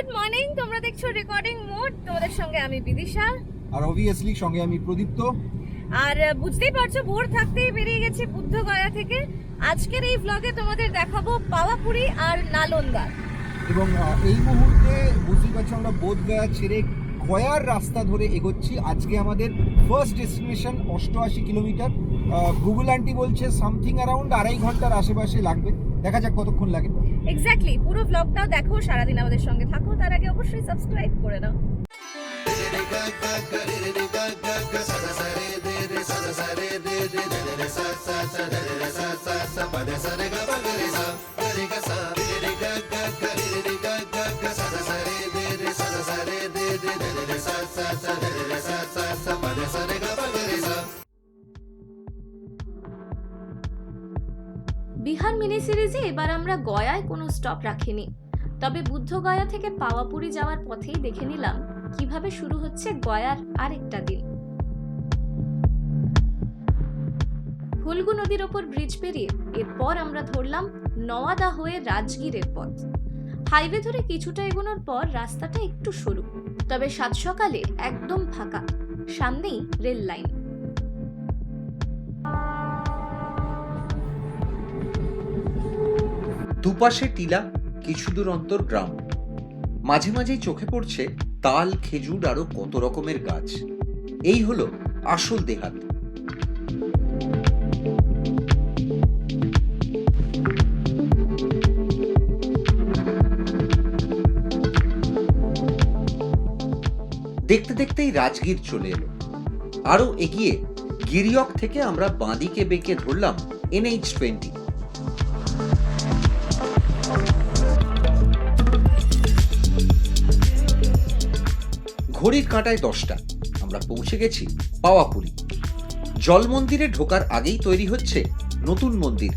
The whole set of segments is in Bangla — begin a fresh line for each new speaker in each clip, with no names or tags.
গুড মর্নিং তোমরা দেখছ রেকর্ডিং মোড তোমাদের সঙ্গে আমি বিদিশা।
আর অবভিয়াসলি সঙ্গে আমি প্রদীপ্ত।
আর বুঝতেই পারছ ভোর থাকতেই বেরিয়ে গেছি বুদ্ধগয়া থেকে। আজকের এই ব্লগে তোমাদের দেখাবো পাওয়াপুরি আর নালন্দা।
এবং এই মুহূর্তে বুঝতেই পারছি আমরা বোধগয়া ছেড়ে গয়ার রাস্তা ধরে এগোচ্ছি। আজকে আমাদের ফার্স্ট ডেস্টিনেশন অষ্টআশি কিলোমিটার। গুগল আন্টি বলছে সামথিং অ্যারাউন্ড আড়াই ঘণ্টার আশেপাশে লাগবে। দেখা যাক কতক্ষণ লাগে।
এক্স্যাক্টলি পুরো ব্লগটাও দেখো সারাদিন আমাদের সঙ্গে থাকো তার আগে অবশ্যই সাবস্ক্রাইব করে নাও বিহার এবার আমরা গয়ায় কোনো স্টপ রাখিনি। তবে বুদ্ধগয়া থেকে পাওয়াপুরি যাওয়ার পথেই দেখে নিলাম কীভাবে শুরু হচ্ছে গয়ার আরেকটা দিন। ফুলগু নদীর ওপর ব্রিজ পেরিয়ে এরপর আমরা ধরলাম নওয়াদা হয়ে রাজগীরের পথ। হাইওয়ে ধরে কিছুটা এগোনোর পর রাস্তাটা একটু সরু, তবে সাত সকালে একদম ফাঁকা, সামনেই রেল লাইন।
দুপাশে টিলা, কিছু দূর অন্তর গ্রাম। মাঝে মাঝেই চোখে পড়ছে তাল, খেজুর আরও কত রকমের গাছ। এই হলো আসল দেহাত। দেখতে দেখতেই রাজগীর চলে এলো। আরও এগিয়ে গিরিয়ক থেকে আমরা বাঁদিকে বেঁকে ধরলাম এনএইচ টোয়েন্টি। ঘড়ির কাঁটায় দশটা। আমরা পৌঁছে গেছি পাওয়াপুরি জল মন্দিরে ঢোকার আগেই তৈরি হচ্ছে নতুন মন্দির।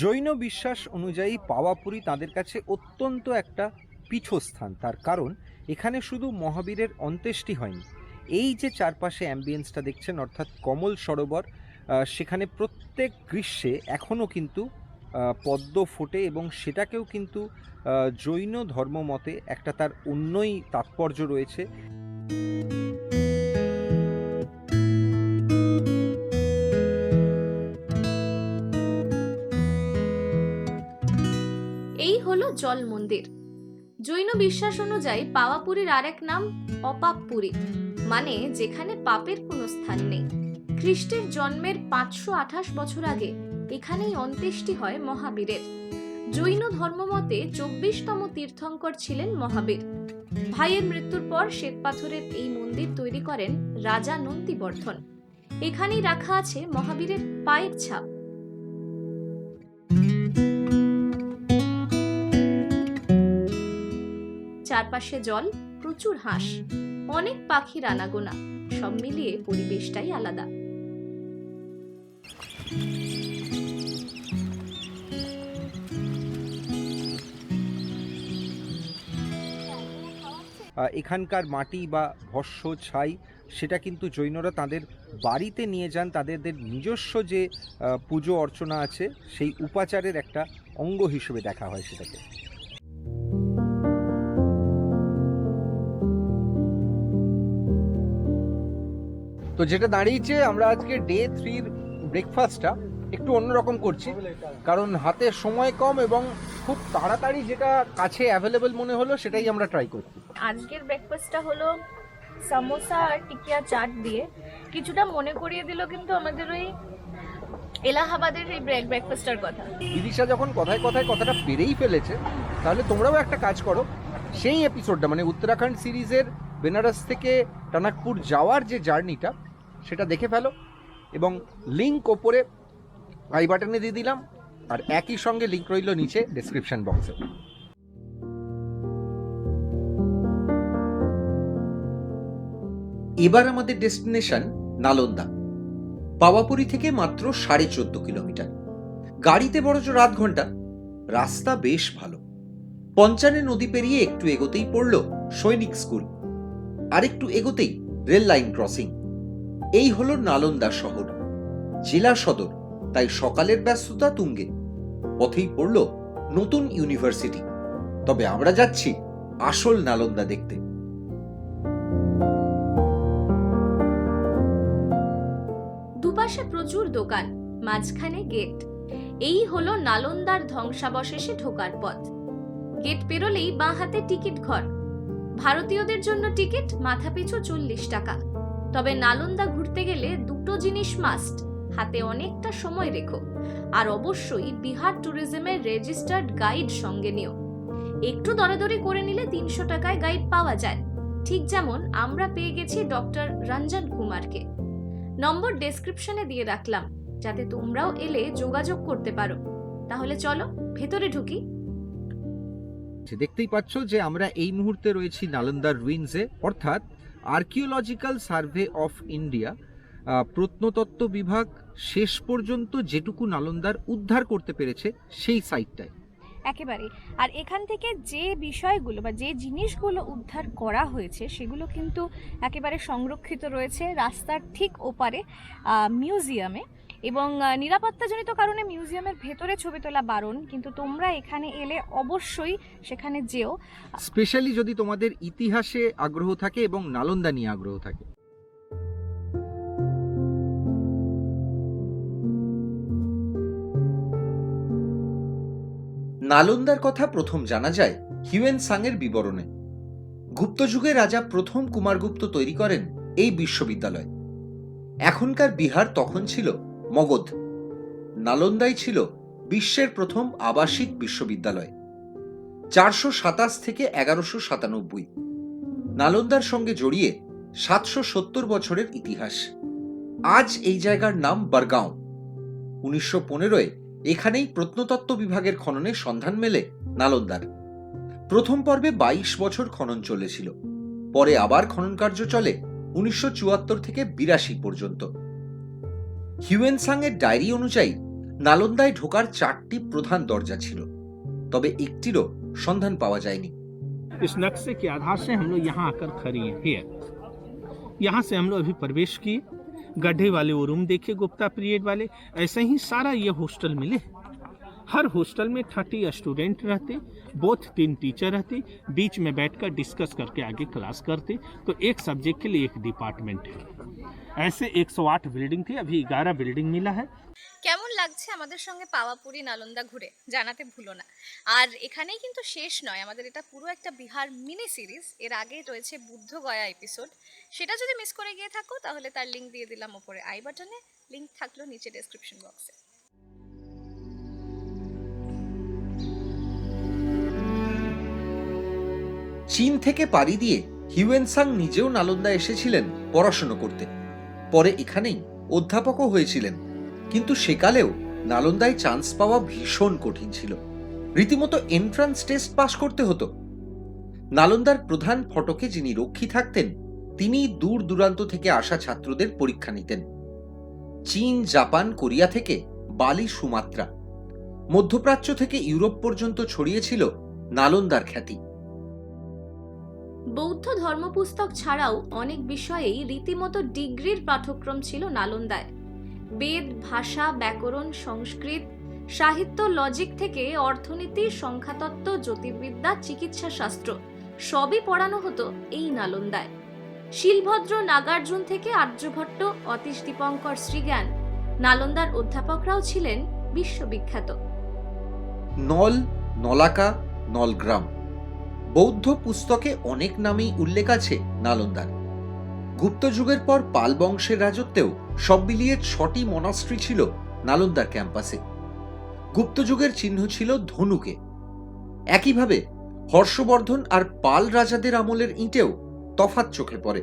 জৈন বিশ্বাস অনুযায়ী পাওয়াপুরি তাদের কাছে অত্যন্ত একটা পীঠস্থান। তার কারণ, এখানে শুধু মহাবীরের অন্ত্যেষ্টি হয়নি। এই যে চারপাশে অ্যাম্বিয়েন্সটা দেখছেন, অর্থাৎ কমল সরোবর সেখানে প্রত্যেক গ্রীষ্মে এখনও কিন্তু পদ্ম ফোটে এবং সেটাকেও কিন্তু জৈন ধর্মমতে একটা তার অন্যই তাৎপর্য রয়েছে।
এই হলো জল মন্দির। জৈন বিশ্বাস অনুযায়ী পাওয়াপুরীর আরেক নাম অপাপপুরী মানে যেখানে পাপের কোনো স্থান নেই। খ্রিস্টের জন্মের পাঁচশো আঠাশ বছর আগে এখানেই অন্ত্যেষ্টি হয় মহাবীরের। জৈন ধর্মমতে চব্বিশতম তীর্থঙ্কর ছিলেন মহাবীর। ভাইয়ের মৃত্যুর পর শ্বেতপাথরের এই মন্দির তৈরি করেন রাজা নন্দিবর্ধন। এখানেই রাখা আছে মহাবীরের পায়ের ছাপ। চারপাশে জল, প্রচুর হাঁস, অনেক পাখির আনাগোনা, সব মিলিয়ে পরিবেশটাই আলাদা।
এখানকার মাটি বা ভস্য, ছাই, সেটা কিন্তু জৈনরা তাদের বাড়িতে নিয়ে যান। তাদের নিজস্ব যে পুজো অর্চনা আছে, সেই উপাচারের একটা অঙ্গ হিসেবে দেখা হয় সেটাকে। তো যেটা দাঁড়িয়েছে, আমরা আজকে ডে থ্রির ব্রেকফাস্টটা একটু অন্যরকম করছি। কারণ হাতে সময় কম এবং খুব তাড়াতাড়ি যেটা কাছে অ্যাভেলেবল মনে হলো সেটাই আমরা ট্রাই করছি।
আজকের ব্রেকফাস্টটা হলো সামোসা আর টিকিয়া চাট দিয়ে। কিছুটা মনে করিয়ে দিল কিন্তু আমাদের ওই এলাহাবাদের এই ব্রেক ব্রেকফাস্টের কথা।
বিদিশা যখন কথায় কথায় কথাটা পেরেই ফেলেছে তাহলে তোমরাও একটা কাজ করো। সেই এপিসোডটা মানে উত্তরাখণ্ড সিরিজের বেনারস থেকে টানাকপুর যাওয়ার যে জার্নিটা সেটা দেখে ফেলো এবং লিঙ্ক ওপরে আই বাটনে দিয়ে দিলাম, আর একই সঙ্গে লিঙ্ক রইল নিচে ডেসক্রিপশন বক্সে
এবার আমাদের ডেস্টিনেশন নালন্দা। পাওয়াপুরি থেকে মাত্র সাড়ে চোদ্দ কিলোমিটার। গাড়িতে বড় জোর আধ ঘণ্টা। রাস্তা বেশ ভালো। পঞ্চানে নদী পেরিয়ে একটু এগোতেই পড়ল সৈনিক স্কুল। আর একটু এগোতেই রেল লাইন ক্রসিং। এই হলো নালন্দা শহর, জেলা সদর। তাই সকালের ব্যস্ততা তুঙ্গে। পথেই পড়ল নতুন ইউনিভার্সিটি। তবে আমরা যাচ্ছি আসল নালন্দা দেখতে।
দুপাশে প্রচুর দোকান, মাঝখানে গেট। এই হলো নালন্দার ধ্বংসাবশেষে ঢোকার পথ। গেট পেরোলেই বাঁ হাতে টিকিট ঘর। ভারতীয়দের জন্য টিকিট মাথাপিছু চল্লিশ টাকা। তবে নালন্দা ঘুরতে গেলে দুটো জিনিস মাস্ট হাতে অনেকটা সময় রেখো। আর অবশ্যই বিহার ট্যুরিজমের রেজিস্টার্ড গাইড সঙ্গে নিও। একটু দরাদরি করে নিলে তিনশো টাকায় গাইড পাওয়া যায়। ঠিক যেমন আমরা পেয়ে গেছি ডক্টর রঞ্জন কুমারকে। নম্বর ডেসক্রিপশনে দিয়ে রাখলাম, যাতে তোমরাও এলে যোগাযোগ করতে পারো। তাহলে চলো, ভেতরে ঢুকি।
দেখতেই পাচ্ছ যে আমরা এই মুহূর্তে রয়েছি নালন্দার রুইন্সে, অর্থাৎ আর্কিওলজিক্যাল সার্ভে অফ ইন্ডিয়া প্রত্নতত্ত্ব বিভাগ শেষ পর্যন্ত যেটুকু নালন্দার উদ্ধার করতে পেরেছে সেই সাইটটায়
একেবারে। আর এখান থেকে যে বিষয়গুলো বা যে জিনিসগুলো উদ্ধার করা হয়েছে সেগুলো কিন্তু একেবারে সংরক্ষিত রয়েছে রাস্তার ঠিক ওপারে মিউজিয়ামে। এবং নিরাপত্তাজনিত কারণে মিউজিয়ামের ভেতরে ছবি তোলা বারণ কিন্তু তোমরা এখানে এলে অবশ্যই সেখানে যেও।
স্পেশালি যদি তোমাদের ইতিহাসে আগ্রহ থাকে এবং নালন্দা নিয়ে আগ্রহ থাকে।
নালন্দার কথা প্রথম জানা যায় হিউয়েন সাংয়ের বিবরণে। গুপ্ত যুগে রাজা প্রথম কুমারগুপ্ত তৈরি করেন এই বিশ্ববিদ্যালয়। এখনকার বিহার তখন ছিল মগধ। নালন্দাই ছিল বিশ্বের প্রথম আবাসিক বিশ্ববিদ্যালয়। চারশো সাতাশ থেকে এগারোশো সাতানব্বই। নালন্দার সঙ্গে জড়িয়ে সাতশো সত্তর বছরের ইতিহাস। আজ এই জায়গার নাম বারগাঁও। উনিশশো পনেরোয় এখানেই প্রত্নতত্ত্ব বিভাগের খননের সন্ধান মেলে নালন্দার প্রথম পর্বে বাইশ বছর খনন চলেছিল পরে আবার খনন কার্য চলে উনিশশো চুয়াত্তর থেকে বিরাশি পর্যন্ত হিউয়েনসাং এর ডায়েরি অনুযায়ী নালন্দায় ঢোকার চারটি প্রধান দরজা ছিল তবে একটিরও সন্ধান পাওয়া যায়নি
इस नक्शे के आधार से हम लोग यहाँ आकर खड़ी हैं हियर यहाँ से हम लोग अभी प्रवेश किए गड्ढे वाले वो रूम देखे, गुप्ता पीरियड वाले, ऐसे ही सारा ये हॉस्टल मिले। हर हॉस्टल में थर्टी स्टूडेंट रहते बोथ तीन टीचर रहते, बीच में बैठकर डिस्कस करके आगे क्लास करते तो एक सब्जेक्ट के लिए एक डिपार्टमेंट है। ऐसे 108 बिल्डिंग थी अभी 11 बिल्डिंग मिला है
কেমন লাগছে আমাদের সঙ্গে পাওয়াপুরি নালন্দা ঘুরে জানাতে ভুলো না আর এখানেই কিন্তু শেষ নয় আমাদের এটা পুরো একটা বিহার মিনি সিরিজ এর আগে রয়েছে বুদ্ধ গয়া এপিসোড সেটা যদি মিস করে গিয়ে থাকো তাহলে তার লিঙ্ক দিয়ে দিলাম ওপরে আই বাটনে লিঙ্ক থাকলো নিচে ডেসক্রিপশন বক্সে
চীন থেকে পাড়ি দিয়ে হিউয়েনসাং নিজেও নালন্দা এসেছিলেন পড়াশুনো করতে পরে এখানেই অধ্যাপকও হয়েছিলেন। কিন্তু সেকালেও নালন্দায় চান্স পাওয়া ভীষণ কঠিন ছিল। রীতিমতো এন্ট্রান্স টেস্ট পাশ করতে হতো। নালন্দার প্রধান ফটকে যিনি রক্ষী থাকতেন তিনি দূর দূরান্ত থেকে আসা ছাত্রদের পরীক্ষা নিতেন। চীন, জাপান, কোরিয়া থেকে বালি, সুমাত্রা। মধ্যপ্রাচ্য থেকে ইউরোপ পর্যন্ত ছড়িয়েছিল নালন্দার খ্যাতি।
বৌদ্ধ ধর্মপুস্তক ছাড়াও অনেক বিষয়েই রীতিমতো ডিগ্রির পাঠ্যক্রম ছিল নালন্দায়। বেদ, ভাষা, ব্যাকরণ, সংস্কৃত, সাহিত্য, লজিক থেকে অর্থনীতি, সংখ্যাতত্ত্ব, জ্যোতির্বিদ্যা চিকিৎসা শাস্ত্র সবই পড়ানো হতো এই নালন্দায়। শিলভদ্র নাগার্জুন থেকে আর্যভট্ট, অতীশ দীপঙ্কর শ্রীজ্ঞান নালন্দার অধ্যাপকরাও ছিলেন বিশ্ববিখ্যাত।
নল, নলাকা, নলগ্রাম। বৌদ্ধ পুস্তকে অনেক নামেই উল্লেখ আছে নালন্দার। গুপ্ত যুগের পর পাল বংশের রাজত্বেও সব মিলিয়ে ছটি মনাস্ট্রি ছিল নালন্দার ক্যাম্পাসে। গুপ্ত যুগের চিহ্ন ছিল ধনুকে। একইভাবে হর্ষবর্ধন আর পাল রাজাদের আমলের ইঁটেও তফাৎ চোখে পড়ে।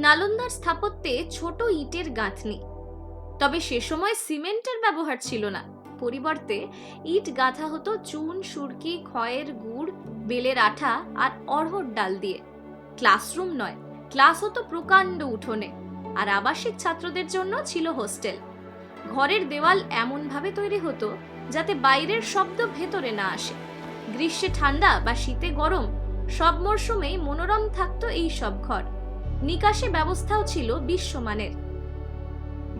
নালন্দার স্থাপত্যে ছোট ইটের গাঁথনি। তবে সে সময় সিমেন্টের ব্যবহার ছিল না। পরিবর্তে ইট গাঁথা হতো চুন, সুরকি, খয়ের গুড়, বেলের আঠা আর অড়হর ডাল দিয়ে। ক্লাসরুম নয়, ক্লাস হতো প্রকাণ্ড উঠোনে, আর আবাসিক ছাত্রদের জন্য ছিল হোস্টেল। ঘরের দেওয়াল এমনভাবে তৈরি হতো যাতে বাইরের শব্দ ভেতরে না আসে। গ্রীষ্মে ঠান্ডা বা শীতে গরম, সব মরশুমেই মনোরম থাকতো এই সব ঘর। নিকাশি ব্যবস্থাও ছিল বিশ্বমানের।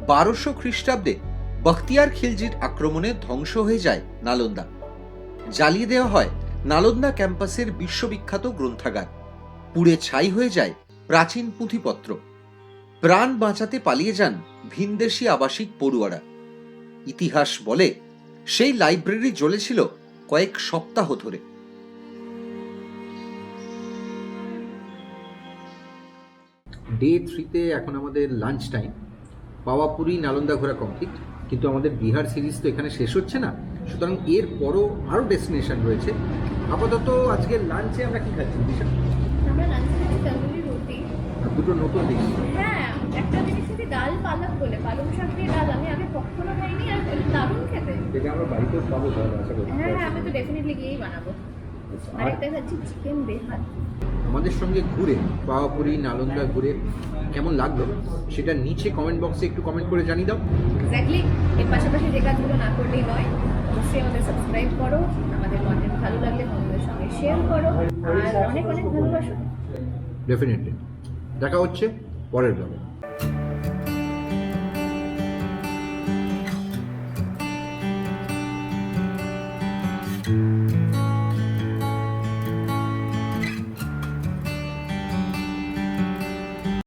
বারোশো খ্রিস্টাব্দে বখতিয়ার খিলজির আক্রমণে ধ্বংস হয়ে যায় নালন্দা। জ্বালিয়ে দেওয়া হয় নালন্দা ক্যাম্পাসের বিশ্ববিখ্যাত গ্রন্থাগার। পুড়ে ছাই হয়ে যায় প্রাচীন পুঁথিপত্র। প্রাণ বাঁচাতে পালিয়ে যান ভিনদেশি আবাসিক পড়ুয়ারা। ইতিহাস বলে সেই লাইব্রেরি জ্বলেছিল কয়েক সপ্তাহ ধরে।
ডে থ্রিতে এখন আমাদের লাঞ্চ টাইম পাওয়াপুরি নালন্দা ঘোরা কমপ্লিট কিন্তু আমাদের বিহার সিরিজ তো এখানে শেষ হচ্ছে না। সুতরাং এর পরও আরও ডেস্টিনেশন রয়েছে। আপাতত আজকে লাঞ্চে আমরা কি খাচ্ছি দিশা? দুটো নতুন ডিশ
হ্যাঁ একটা জিনিস হচ্ছে ডাল পালক বলে। পালং শাক দিয়ে ডাল আমি আগে কখনো খাইনি আর দারুণ খেতে।
যেটা আমরা বাড়িতেও পাবো তাহলে আশা করি
হ্যাঁ হ্যাঁ আমি তো ডেফিনেটলি গিয়েই বানাবো।
আর
আরেকটা খাচ্ছি চিকেন বেহাত
আমাদের সঙ্গে ঘুরে পাওয়াপুরি নালন্দা ঘুরে কেমন লাগল? সেটা নিচে কমেন্ট বক্সে একটু কমেন্ট করে জানিয়ে দাও।
এক্স্যাক্টলি এর পাশাপাশি যে কাজগুলো না করলেই নয় অবশ্যই আমাদের সাবস্ক্রাইব করো আমাদের কন্টেন্ট ভালো লাগলে বন্ধুদের সঙ্গে শেয়ার করো আর অনেক অনেক ভালোবাসো
ডেফিনেটলি দেখা হচ্ছে পরের ব্লগে